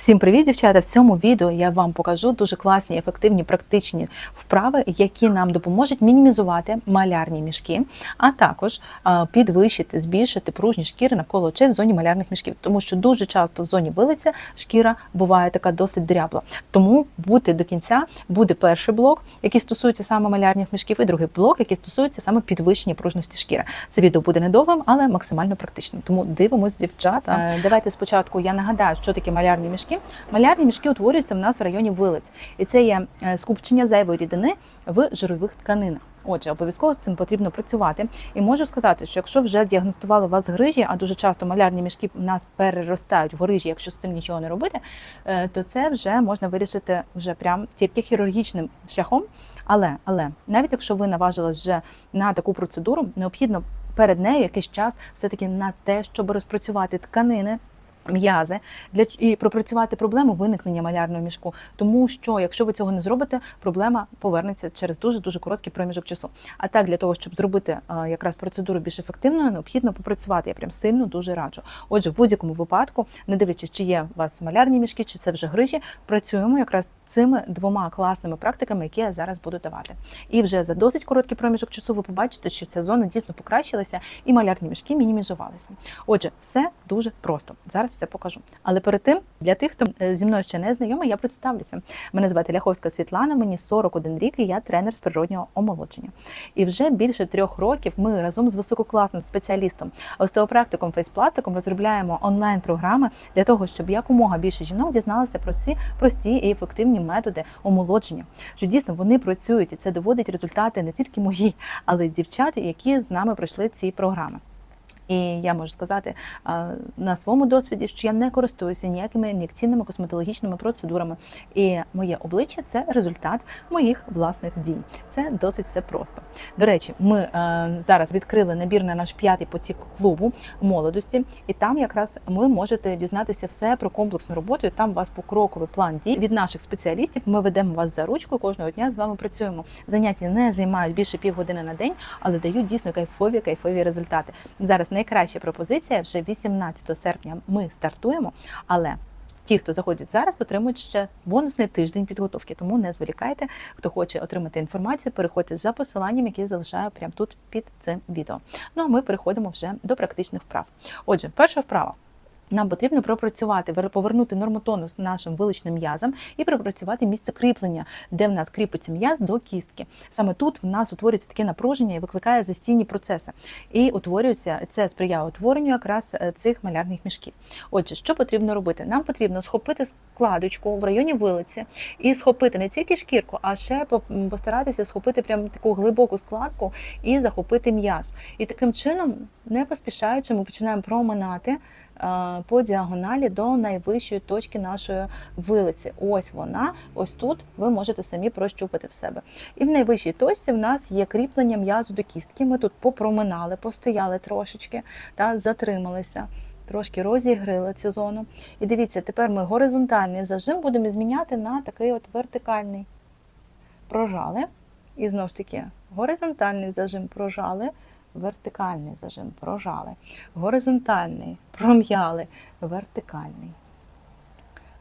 Всім привіт, дівчата! В цьому відео я вам покажу дуже класні, ефективні, практичні вправи, які нам допоможуть мінімізувати малярні мішки, а також підвищити, збільшити пружні шкіри навколо очей в зоні малярних мішків. Тому що дуже часто в зоні вилиця шкіра буває така досить дрябла. Тому будьте до кінця, буде перший блок, який стосується саме малярних мішків, і другий блок, який стосується саме підвищення пружності шкіри. Це відео буде недовгим, але максимально практичним. Тому дивимось, дівчата. Е, Давайте спочатку я нагадаю, що таке малярні мішки. Малярні мішки утворюються в нас в районі вилиць, і це є е, скупчення зайвої рідини в жирових тканинах. Отже, обов'язково з цим потрібно працювати. І можу сказати, що якщо вже діагностували вас грижі, а дуже часто малярні мішки в нас переростають в грижі, якщо з цим нічого не робити, е, то це вже можна вирішити вже прям тільки хірургічним шляхом. Але, але навіть якщо ви наважились вже на таку процедуру, необхідно перед нею якийсь час все-таки на те, щоб розпрацювати тканини. М'язи для і пропрацювати проблему виникнення малярного мішку, тому що якщо ви цього не зробите, проблема повернеться через дуже дуже короткий проміжок часу. А так для того, щоб зробити якраз процедуру більш ефективною, необхідно попрацювати. Я прям сильно дуже раджу. Отже, в будь-якому випадку, не дивлячись, чи є у вас малярні мішки, чи це вже грижі, працюємо якраз цими двома класними практиками, які я зараз буду давати. І вже за досить короткий проміжок часу ви побачите, що ця зона дійсно покращилася і малярні мішки мінімізувалися. Отже, все дуже просто. Зараз все покажу. Але перед тим, для тих, хто е, зі мною ще не знайомий, я представлюся. Мене звати Ляховська Світлана, мені 41 рік, і я тренер з природнього омолодження. І вже більше трьох років ми разом з висококласним спеціалістом, остеопрактиком, фейспластиком розробляємо онлайн-програми для того, щоб якомога більше жінок дізналися про ці прості і ефективні методи омолодження. Що дійсно вони працюють, і це доводить результати не тільки мої, але й дівчат, які з нами пройшли ці програми. І я можу сказати на своєму досвіді, що я не користуюся ніякими ін'єкційними косметологічними процедурами. І моє обличчя це результат моїх власних дій. Це досить все просто. До речі, ми е, зараз відкрили набір на наш п'ятий потік клубу молодості, і там якраз ви можете дізнатися все про комплексну роботу. І там у вас покроковий план дій від наших спеціалістів. Ми ведемо вас за ручку. Кожного дня з вами працюємо. Заняття не займають більше півгодини на день, але дають дійсно кайфові кайфові результати. Зараз найкраща пропозиція вже 18 серпня. Ми стартуємо, але Ті, хто заходять зараз, отримують ще бонусний тиждень підготовки. Тому не зволікайте. Хто хоче отримати інформацію, переходьте за посиланням, яке залишаю прямо тут під цим відео. Ну а ми переходимо вже до практичних вправ. Отже, перша вправа. Нам потрібно пропрацювати, повернути нормотонус нашим виличним м'язам і пропрацювати місце кріплення, де в нас кріпиться м'яз до кістки. Саме тут в нас утворюється таке напруження і викликає застійні процеси. І утворюється це сприяє утворенню якраз е, цих малярних мішків. Отже, що потрібно робити? Нам потрібно схопити складочку в районі вилиці і схопити не тільки шкірку, а ще постаратися схопити прям таку глибоку складку і захопити м'яз. І таким чином, не поспішаючи, ми починаємо проминати по діагоналі до найвищої точки нашої вилиці. Ось вона, ось тут ви можете самі прощупати в себе. І в найвищій точці в нас є кріплення м'язу до кістки. Ми тут попроминали, постояли трошечки та затрималися. Трошки розігрили цю зону. І дивіться, тепер ми горизонтальний зажим будемо зміняти на такий от вертикальний. Прожали. І знову ж таки, горизонтальний зажим прожали вертикальний зажим, прожали, горизонтальний, пром'яли, вертикальний,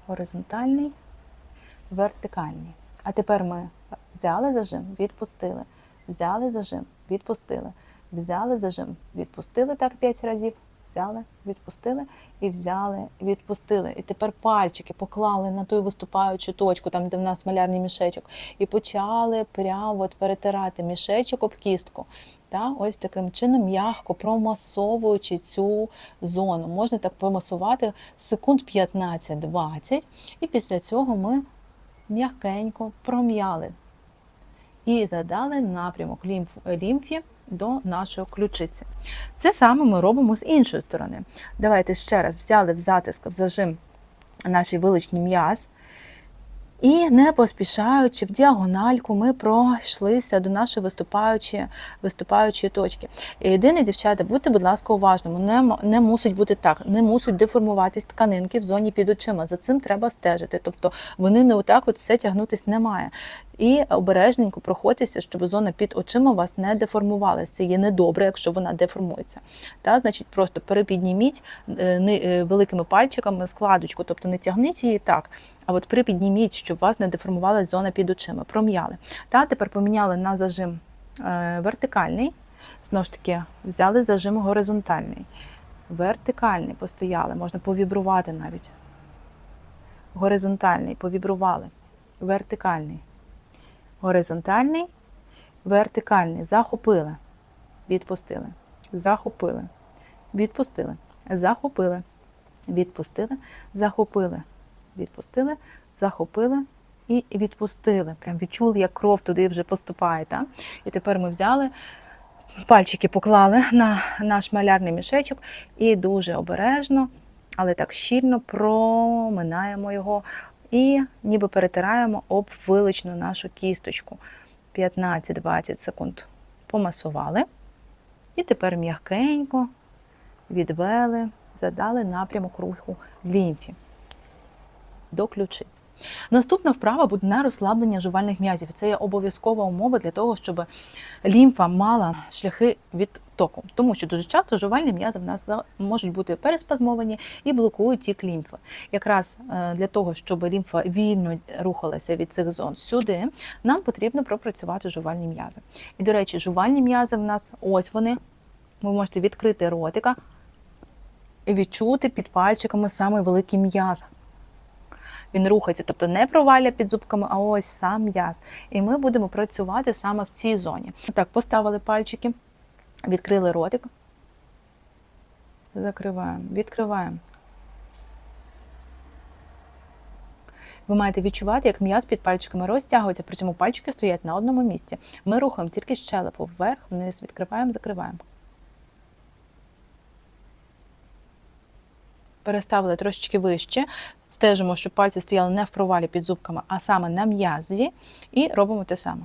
горизонтальний, вертикальний. А тепер ми взяли зажим, відпустили, взяли зажим, відпустили, взяли зажим, відпустили так 5 разів, взяли, відпустили і взяли, відпустили. І тепер пальчики поклали на ту виступаючу точку, там де в нас малярний мішечок, і почали прямо от перетирати мішечок об кістку. Та, Ось таким чином м'ягко промасовуючи цю зону. Можна так промасувати секунд 15-20, і після цього ми м'ягенько пром'яли і задали напрямок лімфі до нашої ключиці. Це саме ми робимо з іншої сторони. Давайте ще раз взяли в затиск, в зажим наші виличний м'яз. І не поспішаючи в діагональку, ми пройшлися до нашої виступаючої, виступаючої точки. Єдине, дівчата, будьте, будь ласка, уважними. Не, не мусить бути так, не мусить деформуватись тканинки в зоні під очима. За цим треба стежити. Тобто вони не отак от все тягнутись не має. І обережненько проходьтеся, щоб зона під очима у вас не деформувалася. Це є недобре, якщо вона деформується. Та, значить, просто перепідніміть е, е, великими пальчиками складочку, тобто не тягніть її так, а от припідніміть, щоб вас не деформувалася зона під очима. Пром'яли. Та тепер поміняли на зажим е, вертикальний. Знову ж таки, взяли зажим горизонтальний. Вертикальний постояли, можна повібрувати навіть. Горизонтальний, повібрували. Вертикальний. Горизонтальний, вертикальний. Захопили. Відпустили. Захопили. Відпустили. Захопили. Відпустили. Захопили. Відпустили. Захопили і відпустили. Прям відчули, як кров туди вже поступає. Так? І тепер ми взяли, пальчики поклали на наш малярний мішечок і дуже обережно, але так щільно проминаємо його і ніби перетираємо об виличну нашу кісточку. 15-20 секунд помасували. І тепер м'якенько відвели, задали напрямок руху лімфі до ключиць. Наступна вправа буде на розслаблення жувальних м'язів. Це є обов'язкова умова для того, щоб лімфа мала шляхи відтоку. Тому що дуже часто жувальні м'язи в нас можуть бути переспазмовані і блокують тік лімфи. Якраз е, для того, щоб лімфа вільно рухалася від цих зон сюди, нам потрібно пропрацювати жувальні м'язи. І, до речі, жувальні м'язи в нас ось вони. Ви можете відкрити ротика і відчути під пальчиками саме великий м'яз. Він рухається, тобто не провалля під зубками, а ось сам м'яз. І ми будемо працювати саме в цій зоні. Так, поставили пальчики, відкрили ротик. Закриваємо, відкриваємо. Ви маєте відчувати, як м'яз під пальчиками розтягується, при цьому пальчики стоять на одному місці. Ми рухаємо тільки щелепу вверх, вниз, відкриваємо, закриваємо. Переставили трошечки вище, стежимо, щоб пальці стояли не в провалі під зубками, а саме на м'язі, і робимо те саме.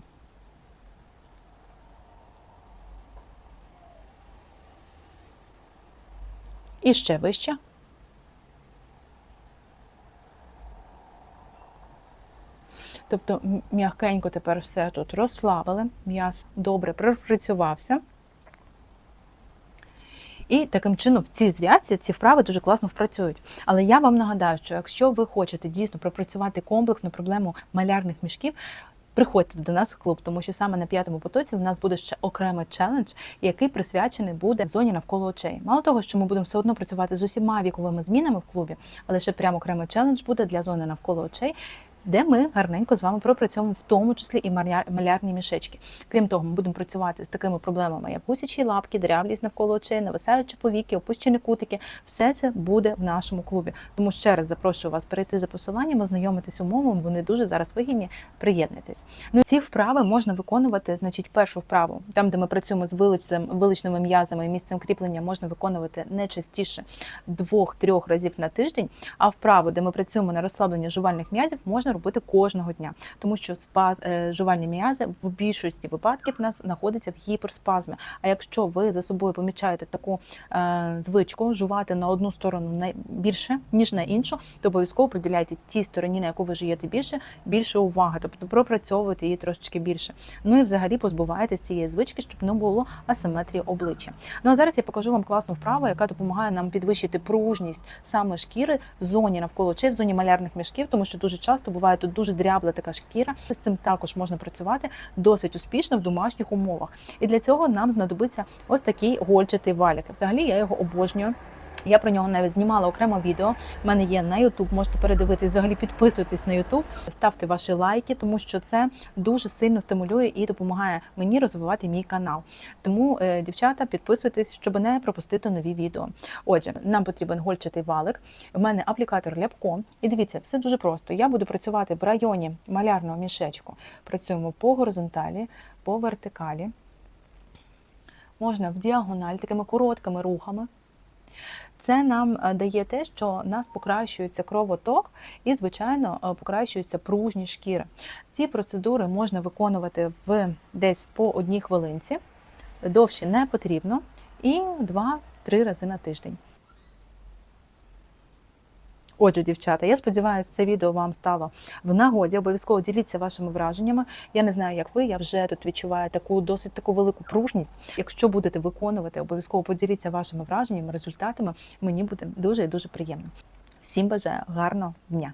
І ще вище. Тобто м'якенько тепер все тут розслабили, м'яз добре пропрацювався. І таким чином в цій зв'язці ці вправи дуже класно впрацюють. Але я вам нагадаю, що якщо ви хочете дійсно пропрацювати комплексну проблему малярних мішків, приходьте до нас в клуб, тому що саме на п'ятому потоці в нас буде ще окремий челендж, який присвячений буде зоні навколо очей. Мало того, що ми будемо все одно працювати з усіма віковими змінами в клубі, але ще прямо окремий челендж буде для зони навколо очей. Де ми гарненько з вами пропрацьовуємо в тому числі і малярні мішечки. Крім того, ми будемо працювати з такими проблемами, як гусячі лапки, дряблість навколо очей, нависаючі повіки, опущені кутики. Все це буде в нашому клубі. Тому ще раз запрошую вас перейти за посиланням, ознайомитись умовами. Вони дуже зараз вигідні. Приєднуйтесь. Ну ці вправи можна виконувати. Значить, першу вправу, там, де ми працюємо з виличним, виличними м'язами і місцем кріплення, можна виконувати не частіше двох-трьох разів на тиждень. А вправу, де ми працюємо на розслаблення жувальних м'язів, можна робити кожного дня, тому що спаз е, жувальні м'язи в більшості випадків нас знаходяться в гіперспазмі. А якщо ви за собою помічаєте таку е, звичку жувати на одну сторону більше ніж на іншу, то обов'язково приділяйте тій стороні, на яку ви живете більше, більше уваги, тобто пропрацьовуйте її трошечки більше. Ну і взагалі позбуваєтесь цієї звички, щоб не було асиметрії обличчя. Ну а зараз я покажу вам класну вправу, яка допомагає нам підвищити пружність саме шкіри в зоні навколо очей, в зоні малярних мішків, тому що дуже часто буває тут дуже дрябла така шкіра. З цим також можна працювати досить успішно в домашніх умовах. І для цього нам знадобиться ось такий гольчатий валік. Взагалі я його обожнюю. Я про нього навіть знімала окремо відео. У мене є на YouTube, можете передивитись. Взагалі підписуйтесь на YouTube, ставте ваші лайки, тому що це дуже сильно стимулює і допомагає мені розвивати мій канал. Тому, е, дівчата, підписуйтесь, щоб не пропустити нові відео. Отже, нам потрібен гольчатий валик. У мене аплікатор ляпко. І дивіться, все дуже просто. Я буду працювати в районі малярного мішечку. Працюємо по горизонталі, по вертикалі. Можна в діагональ такими короткими рухами. Це нам е, дає те, що нас покращується кровоток і, звичайно, покращуються пружні шкіри. Ці процедури можна виконувати в десь по одній хвилинці, довше не потрібно, і 2-3 рази на тиждень. Отже, дівчата, я сподіваюся, це відео вам стало в нагоді. Обов'язково діліться вашими враженнями. Я не знаю, як ви. Я вже тут відчуваю таку досить таку велику пружність. Якщо будете виконувати, обов'язково поділіться вашими враженнями, результатами. Мені буде дуже і дуже приємно. Всім бажаю гарного дня!